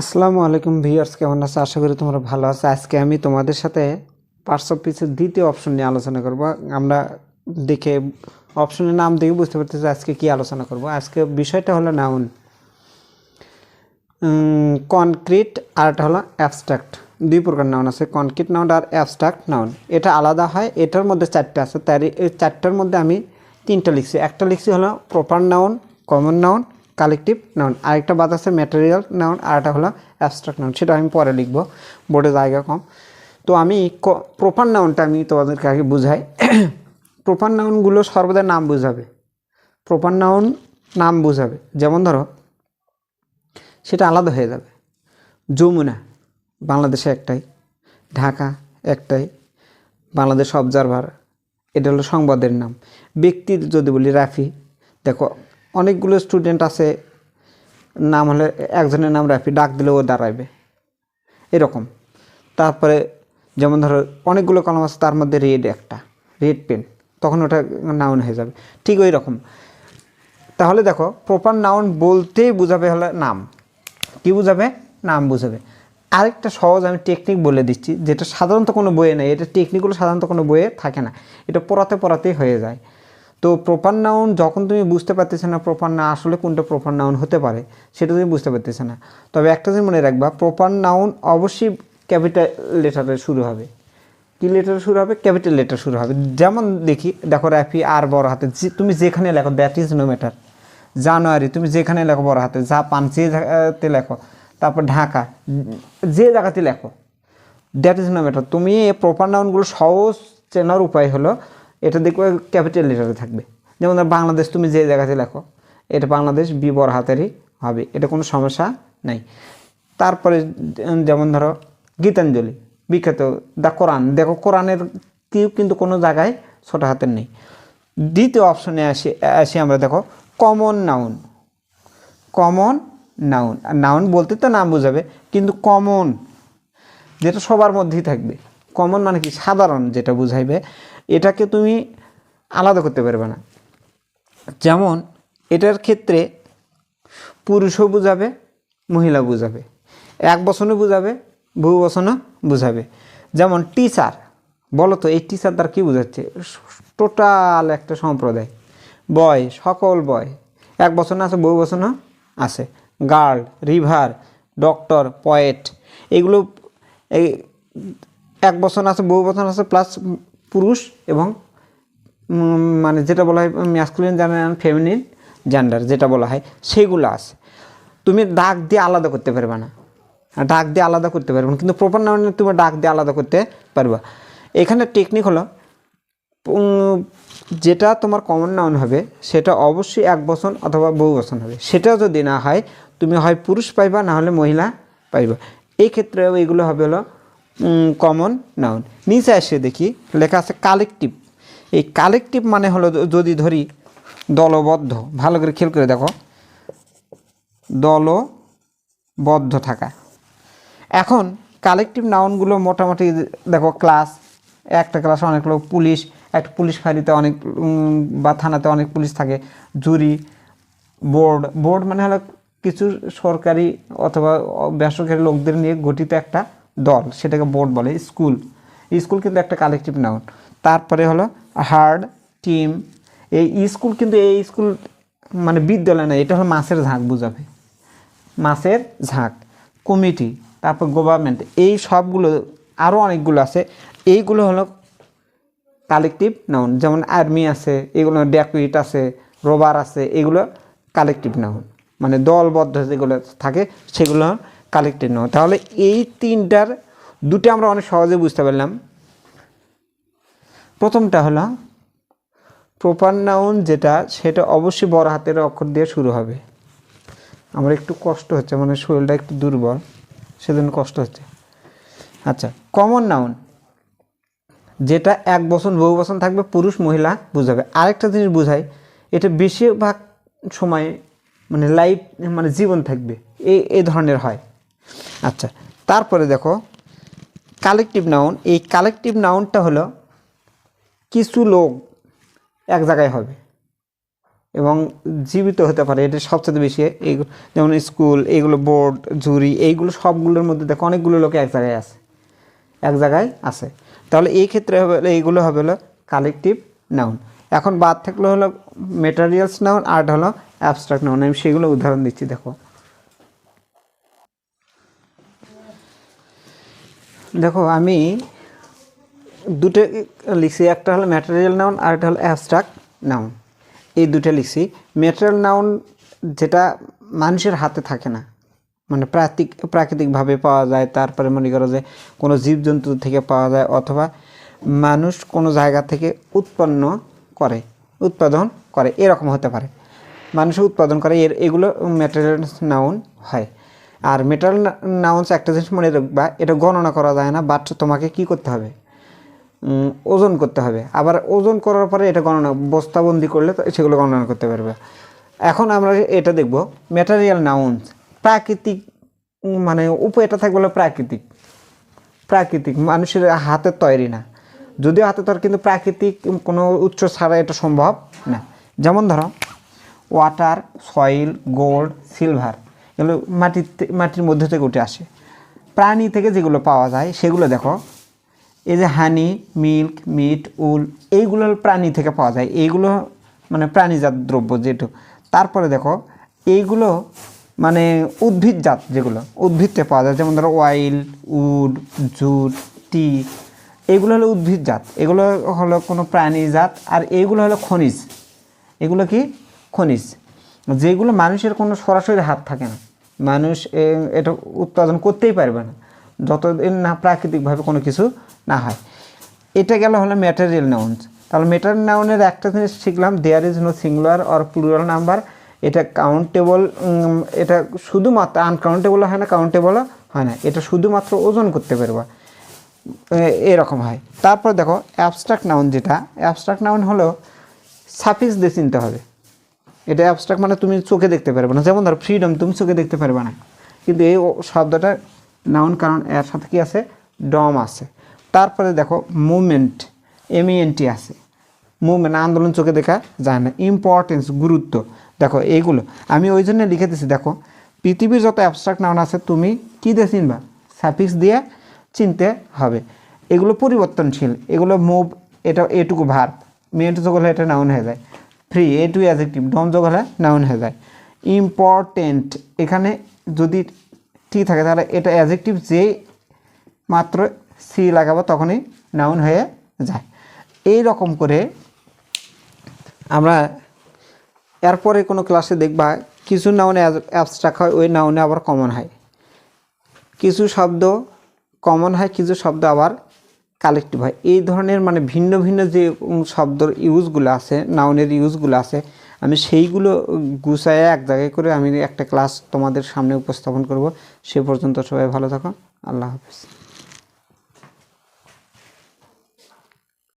আসসালামু আলাইকুম ভিউয়ার্স, কেমন আছে? আশা করি তোমরা ভালো আছো। আজকে আমি তোমাদের সাথে পার্টস অফ পিসের দ্বিতীয় অপশন নিয়ে আলোচনা করব। আমরা দেখে অপশনের নাম দেখে বুঝতে পারতেছি আজকে কি আলোচনা করব। আজকে বিষয়টা হলো নাউন কনক্রিট আর একটা হলো অ্যাবস্ট্রাক্ট দুই প্রকার নাউন আছে কনক্রিট নাউন আর অ্যাবস্ট্রাক্ট নাউন এটা আলাদা হয়, এটার মধ্যে চারটে আছে। তার এই চারটার মধ্যে আমি তিনটা লিখছি। একটা লিখছি হলো proper noun common noun collective noun. আরেকটা বাদ আছে ম্যাটেরিয়াল নাউন আর একটা হলো অ্যাবস্ট্রাক্ট নাউন। সেটা আমি পরে লিখব, বোর্ডে জায়গা কম। তো আমি প্রপার নাউনটা আমি তোমাদেরকে আগে বুঝাই। প্রপার নাউনগুলো সর্বদা নাম বুঝাবে। প্রপার নাউন নাম বুঝাবে। যেমন ধরো, সেটা আলাদা হয়ে যাবে। যমুনা, বাংলাদেশে একটাই। ঢাকা একটাই। বাংলাদেশ অবজারভার এটা হলো সংবাদের নাম। ব্যক্তির যদি বলি রাফি, দেখো অনেকগুলো স্টুডেন্ট আছে, নাম হলে একজনের নাম রাফি ডাক দিলে ও দাঁড়াবে এরকম। তারপরে যেমন ধরো অনেকগুলো কলম আছে, তার মধ্যে রেড একটা রেড পেন তখন ওটা নাউন হয়ে যাবে। ঠিক ওই রকম তাহলে দেখো প্রপার নাউন বলতেই বোঝাবে হলো নাম। কি বুঝাবে? নাম বুঝাবে। আরেকটা সহজ আমি টেকনিক বলে দিচ্ছি, যেটা সাধারণত কোনো বইয়ে নেই, এটা টেকনিকগুলো সাধারণত কোনো বইয়ে থাকে না। এটা পড়াতে পড়াতেই হয়ে যায়। তো প্রপার নাউন যখন তুমি বুঝতে পারতেছো না প্রপার না, আসলে কোনটা প্রপার নাউন হতে পারে, সেটা তুমি বুঝতে পারতেছো না। তবে একটা জিনিস মনে রাখবা প্রপার নাউন অবশ্যই ক্যাপিটাল লেটারে শুরু হবে। কি লেটার শুরু হবে? ক্যাপিটাল লেটার শুরু হবে। যেমন দেখি, দেখো র্যাফি আর বড় হাতে তুমি যেখানে লেখো that is no matter January, তুমি যেখানে লেখো বড় হাতে যে জায়গাতে লেখো, তারপর ঢাকা, যে জায়গাতে লেখো দ্যাট ইজ নো ম্যাটার তুমি প্রপার নাউনগুলো সহজ চেনার উপায় হলো এটা দেখবে ক্যাপিটাল লেটারে থাকবে। যেমন বাংলাদেশ, তুমি যে জায়গাতে লেখো, এটা বাংলাদেশ বি বড় হাতেরই হবে, এটা কোনো সমস্যা নেই। তারপরে যেমন ধরো গীতাঞ্জলি, বিখ্যাত দ্য কোরআন। দেখো কোরআনের কেউ কিন্তু কোনো জায়গায় ছোট হাতের নেই। দ্বিতীয় অপশনে আসি আসি আমরা দেখো কমন নাউন কমন নাউন আর নাউন বলতে তো নাম বোঝাবে, কিন্তু কমন যেটা সবার মধ্যেই থাকবে। কমন মানে কি? সাধারণ যেটা বুঝাইবে, এটাকে তুমি আলাদা করতে পারবে না। যেমন, এটার ক্ষেত্রে পুরুষও বুঝাবে মহিলা বুঝাবে। এক বছরও বুঝাবে, বহু বছরও বুঝাবে। যেমন টিচার বলো তো এই টিচার তার কী বোঝাচ্ছে? টোটাল একটা সম্প্রদায়। বয়, সকল বয়। এক বছর না আছে, বহু না আছে। গার্ল, রিভার, ডক্টর পয়েট এগুলো এই এক বছর আছে, বহু বছর আছে প্লাস পুরুষ এবং মানে যেটা বলা হয় ম্যাসকুলিন জেন্ডার ফেমিনিন জেন্ডার যেটা বলা হয়, সেগুলো আছে। তুমি ডাক দিয়ে আলাদা করতে পারবে না। ডাক দিয়ে আলাদা করতে পারবে না। কিন্তু প্রপার নাউনে তুমি ডাক দিয়ে আলাদা করতে পারবে। এখানে টেকনিক হলো যেটা তোমার কমন নাউন হবে, সেটা অবশ্যই এক বছর অথবা বহু বছর হবে। সেটা যদি না হয়, তুমি হয় পুরুষ পাইবা, না হলে মহিলা পাইবা। এই ক্ষেত্রে এইগুলো হবে হলো কমন নাউন নিচে এসে দেখি, লেখা আছে কালেকটিভ এই কালেকটিভ মানে হলো যদি ধরি দলবদ্ধ, ভালো করে খেয়াল করে দেখো। দলবদ্ধ থাকা। এখন কালেকটিভ নাউনগুলো মোটামুটি দেখো ক্লাস একটা ক্লাসে অনেক লোক পুলিশ, একটা পুলিশ ফাঁড়িতে অনেক বা থানাতে অনেক পুলিশ থাকে। জুরি বোর্ড বোর্ড মানে হলো কিছু সরকারি অথবা বেসরকারি লোকদের নিয়ে গঠিত একটা দল, সেটাকে বোর্ড বলে, স্কুল। স্কুল কিন্তু একটা কালেকটিভ নাউন তারপরে হলো হার্ড, টিম। এই স্কুল কিন্তু এই স্কুল মানে বিদ্যালয় না, এটা হলো মাছের ঝাঁক বোঝাবে। মাছের ঝাঁক। কমিটি, তারপর গভর্নমেন্ট এই সবগুলো আরও অনেকগুলো আছে। এইগুলো হলো কালেকটিভ নাউন যেমন আর্মি আছে, এগুলো ড্যাকুইট আছে রোবার আছে, এগুলো কালেকটিভ নাউন মানে দলবদ্ধ যেগুলো থাকে, সেগুলো কালেকটিভ নাউন তাহলে এই তিনটার দুটো আমরা অনেক সহজে বুঝতে পারলাম। প্রথমটা হলো প্রপার নাউন যেটা, সেটা অবশ্যই বড় হাতের অক্ষর দিয়ে শুরু হবে। আমার একটু কষ্ট হচ্ছে মানে শরীরটা একটু দুর্বল, সেজন্য কষ্ট হচ্ছে। আচ্ছা কমন নাউন যেটা এক বছর বহু বছর থাকবে, পুরুষ মহিলা বুঝাবে। আরেকটা জিনিস বুঝাই, এটা বেশিরভাগ সময় মানে লাইফ মানে জীবন থাকবে। এই এই ধরনের হয়। আচ্ছা তারপরে দেখো কালেকটিভ নাউন এই কালেকটিভ নাউনটা হলো কিছু লোক এক জায়গায় হবে এবং জীবিত হতে পারে। এটা সবচেয়ে বেশি যেমন স্কুল এইগুলো বোর্ড জুরি এইগুলো সবগুলোর মধ্যে দেখো অনেকগুলো লোক এক জায়গায় আছে, এক জায়গায় আছে। তাহলে এই ক্ষেত্রে হবে, এইগুলো হবে হলো কালেকটিভ নাউন এখন বাদ থাকলে হলো মেটারিয়ালস নাউন আর্ট হলো অ্যাবস্ট্রাক্ট নাউন আমি সেগুলো উদাহরণ দিচ্ছি, দেখো। দেখো, আমি দুটো লিখছি, একটা হলো ম্যাটেরিয়াল নাউন আর একটা হলো অ্যাবস্ট্রাক্ট নাউন এই দুটো লিখছি। ম্যাটেরিয়াল নাউন যেটা মানুষের হাতে থাকে না মানে প্রাকৃতিক প্রাকৃতিকভাবে পাওয়া যায়, তারপরে মনে করো যে কোনো জীবজন্তু থেকে পাওয়া যায় অথবা মানুষ কোনো জায়গা থেকে উৎপন্ন করে, উৎপাদন করে, এরকম হতে পারে। মানুষ উৎপাদন করে, এর, এগুলো ম্যাটেরিয়াল নাউন হয়। আর মেটাল নাউন্স একটা জিনিস মনে রাখবা, এটা গণনা করা যায় না বাট তোমাকে কি করতে হবে? ওজন করতে হবে। আবার ওজন করার পরে এটা গণনা, বস্তাবন্দি করলে সেগুলো গণনা করতে পারবে। এখন আমরা এটা দেখব ম্যাটেরিয়াল নাউন্স প্রাকৃতিক মানে উপ এটা থাকবে প্রাকৃতিক। প্রাকৃতিক, মানুষের হাতের তৈরি না। যদিও হাতে তৈরি, কিন্তু প্রাকৃতিক কোনো উৎস ছাড়া এটা সম্ভব না। যেমন ধরো ওয়াটার সয়েল গোল্ড সিলভার এগুলো মাটির মাটির মধ্যে থেকে উঠে আসে। প্রাণী থেকে যেগুলো পাওয়া যায়, সেগুলো দেখো। এই যে হানি, মিল্ক, মিট, উল, এইগুলো প্রাণী থেকে পাওয়া যায়। এইগুলো মানে প্রাণীজাত দ্রব্য যেটু তারপরে দেখো, এইগুলো মানে উদ্ভিদজাত যেগুলো, উদ্ভিদ থেকে পাওয়া যায়। যেমন ধরো অয়েল উড, জুট, টি, এগুলো হলো উদ্ভিদজাত এগুলো হলো কোনো প্রাণীজাত, আর এইগুলো হলো খনিজ। এগুলো কি? খনিজ। যেগুলো মানুষের কোনো সরাসরি হাত থাকে না। মানুষ এটা উৎপাদন করতেই পারবে না। যতদিন না প্রাকৃতিকভাবে কোনো কিছু না হয়। এটা গেল হলো ম্যাটেরিয়াল নাউন্স তাহলে ম্যাটেরিয়াল নাউনের একটা জিনিস শিখলাম there is no singular or plural number এটা কাউন্টেবল এটা শুধুমাত্র আনকাউন্টেবল হয় না কাউন্টেবলও হয় না। এটা শুধুমাত্র ওজন করতে পারবা। এরকম হয়। তারপর দেখো অ্যাবস্ট্রাক্ট নাউন যেটা অ্যাবস্ট্রাক্ট নাউন হলো সাফিক্স দিয়ে চিনতে হবে। এটা অ্যাবস্ট্রাক্ট মানে তুমি চোখে দেখতে পারবে না। যেমন ধরো ফ্রিডম তুমি চোখে দেখতে পারবে না। কিন্তু এই শব্দটা নাউন কারণ এর সাথে কি আছে? ডম আছে। তারপরে দেখো মুভমেন্ট এমইএনটি আছে। মুভমেন্ট আন্দোলন চোখে দেখা যায় না। ইম্পর্টেন্স গুরুত্ব। দেখো, এইগুলো। আমি ওই জন্য লিখে দিছি, দেখো, পৃথিবীর যত অ্যাবস্ট্রাক্ট নাউন আছে, তুমি কী দিয়ে চিনবা? সাফিক্স দিয়ে চিনতে হবে। এগুলো পরিবর্তনশীল। এগুলো মুভ এটা এটুকু ভার যোগ হলে এটা নাউন হয়ে যায়। ফ্রি এ টু অ্যাজেক্টিভ ডম যোগ হলে নাউন হয়ে যায়। ইম্পর্টেন্ট এখানে যদি টি থাকে তাহলে এটা অ্যাজেক্টিভ যে মাত্র সি লাগাবো তখনই নাউন হয়ে যায়। এই রকম করে আমরা এরপরে কোনো ক্লাসে দেখবা কিছু নাউনে অ্যাবস্ট্রাক্ট হয়, ওই নাউনে আবার কমন হয়। কিছু শব্দ কমন হয়, কিছু শব্দ আবার কালেক্টিভ হয়। এই ধরনের মানে ভিন্ন ভিন্ন যে শব্দর ইউজগুলো আছে নাউনের ইউজগুলো আছে, আমি সেইগুলো গুছায় এক জায়গায় করে আমি একটা ক্লাস তোমাদের সামনে উপস্থাপন করব। সে পর্যন্ত সবাই ভালো থাকো। আল্লাহ হাফিজ।